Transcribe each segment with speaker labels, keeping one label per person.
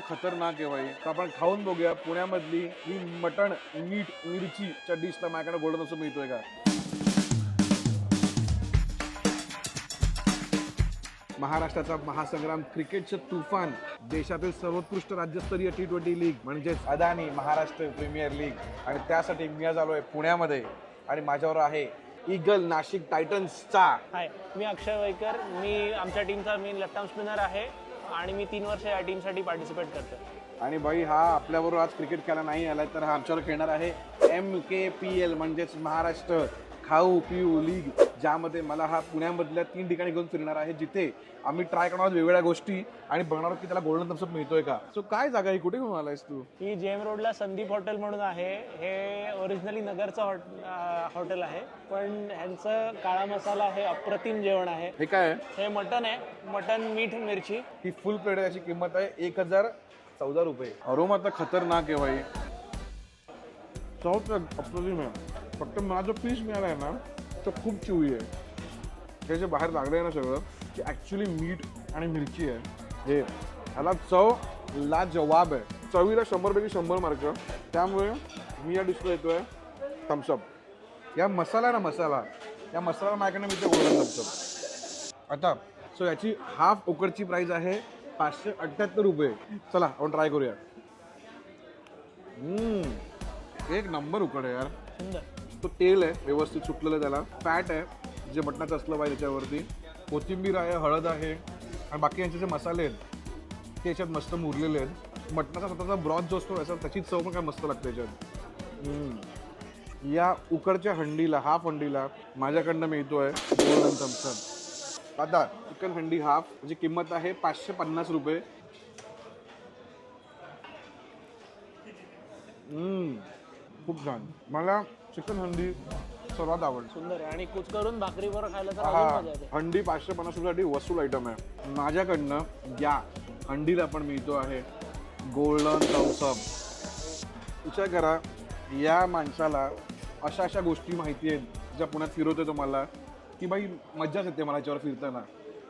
Speaker 1: खतरनाक आहे भाई. तर आपण खाऊन बघूया पुण्यामधली ही मटण मीठ मिरचीच्या डिशला माझ्याकडे गोल्डन असं मिळतोय का? महाराष्ट्राचा महासंग्राम क्रिकेटचं तुफान देशातील सर्वोत्कृष्ट राज्यस्तरीय टी ट्वेंटी लीग म्हणजेच अदानी महाराष्ट्र प्रीमियर लीग आणि त्यासाठी मी आज आलोय पुण्यामध्ये. आणि माझ्यावर आहे इगल नाशिक टायटन्सचा
Speaker 2: हाय मी अक्षय वैकर. मी आमच्या टीमचा मी लट्टाम स्पिनर आहे. आणि मी तीन वर्ष या टीमसाठी पार्टिसिपेट करतो
Speaker 1: आणि भाई हा आपल्याबरोबर आज क्रिकेट खेळायला नाही आलाय तर हा आमच्यावर खेळणार आहे एम के पी एल म्हणजेच महाराष्ट्र. खाऊ पिऊ लीग ज्यामध्ये मला हा पुण्यामधल्या तीन ठिकाणी घेऊन फिरणार आहे जिथे आम्ही ट्राय करणार आहोत वेगवेगळ्या गोष्टी आणि बघणार आहोत की त्याला गोल्डन थम्सअप मिळतोय का. सो काय जागा आहे? कुठे घेऊन आलायस तू?
Speaker 2: ही जेम रोडला संदीप हॉटेल म्हणून आहे. हे ओरिजिनली नगरचं हॉट हॉटेल आहे. पण ह्यांचं काळा मसाला हे अप्रतिम जेवण आहे.
Speaker 1: हे काय आहे?
Speaker 2: हे मटन आहे. मटन मीठ मिरची.
Speaker 1: ही फुल प्लेट याची किंमत आहे एक हजार चौदा रुपये. अरोमा तर खतरनाक आहे भाई. तर अप्रतिम आहे फक्त मला जो पीस मिळाला आहे ना तो खूप चिवळी आहे. त्याच्या बाहेर लागलं आहे ना सगळं की ॲक्च्युली मीठ आणि मिरची आहे. हे ह्याला चव ला जवाब आहे. चवीला शंभरपैकी शंभर मार्क त्यामुळे मी या डिशला येतोय थम्सअप या मसाला आहे ना मसाला या मसाला माझ्याकडनं मी ते बोलतो थम्सअप आता सो याची हाफ उकडची प्राईज आहे पाचशे अठ्ठ्याहत्तर रुपये. चला आपण ट्राय करूया. एक नंबर उकड आहे यार.
Speaker 2: सुंदर.
Speaker 1: तो तेल आहे व्यवस्थित सुटलेलं त्याला. फॅट आहे जे मटणाचं असलं पाहिजे त्याच्यावरती. कोथिंबीर आहे हळद आहे आणि बाकी यांचे जे मसाले आहेत ते याच्यात मस्त मुरलेले आहेत. मटणाचा स्वतःचा ब्रॉथ जो असतो याचा त्याची चव पण काय मस्त लागते याच्यात. या उकडच्या हंडीला हाफ हंडीला माझ्याकडनं मिळतोय गोल्डन थम्सअप आता चिकन हंडी हाफ याची किंमत आहे पाचशे पन्नास रुपये. खूप छान. मला चिकन हंडी सर्वात आवडते.
Speaker 2: सुंदर आहे. आणि कुच करून खायला तर अजून मजा येते.
Speaker 1: हंडी पाचशे पन्नास रुपयासाठी वसूल आयटम आहे. माझ्याकडनं या हंडीला पण मिळतो आहे गोल्डन थम्सअप विचार करा या माणसाला अशा अशा गोष्टी माहिती आहेत ज्या पुण्यात फिरवतोय तुम्हाला की बाई मज्जाच येते मला याच्यावर फिरताना.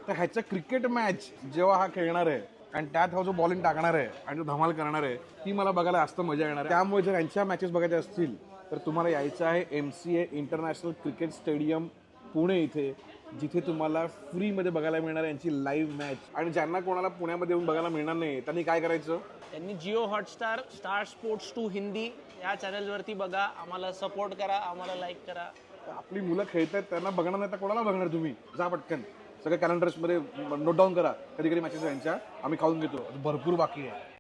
Speaker 1: तर ह्याचं क्रिकेट मॅच जेव्हा हा खेळणार आहे आणि त्यात हा जो बॉलिंग टाकणार आहे आणि तो धमाल करणार आहे ती मला बघायला जास्त मजा येणार आहे. त्यामुळे जर यांच्या मॅचेस बघायच्या असतील तर तुम्हाला यायचं आहे M C A international cricket stadium Pune इथे जिथे तुम्हाला फ्रीमध्ये बघायला मिळणार आहे यांची लाईव्ह मॅच आणि ज्यांना कोणाला पुण्यामध्ये येऊन बघायला मिळणार नाही त्यांनी काय करायचं?
Speaker 2: त्यांनी Jio Hotstar Star Sports two Hindi या चॅनलवरती बघा. आम्हाला सपोर्ट करा आम्हाला लाईक करा.
Speaker 1: आपली मुलं खेळत आहेत त्यांना बघणार नाही तर कोणाला बघणार तुम्ही? जा पटकन. सगळ्या कॅलेंडर्समध्ये नोट डाऊन करा. कधी कधी मॅचेस यांच्या आम्ही खाऊन घेतो. भरपूर बाकी आहे.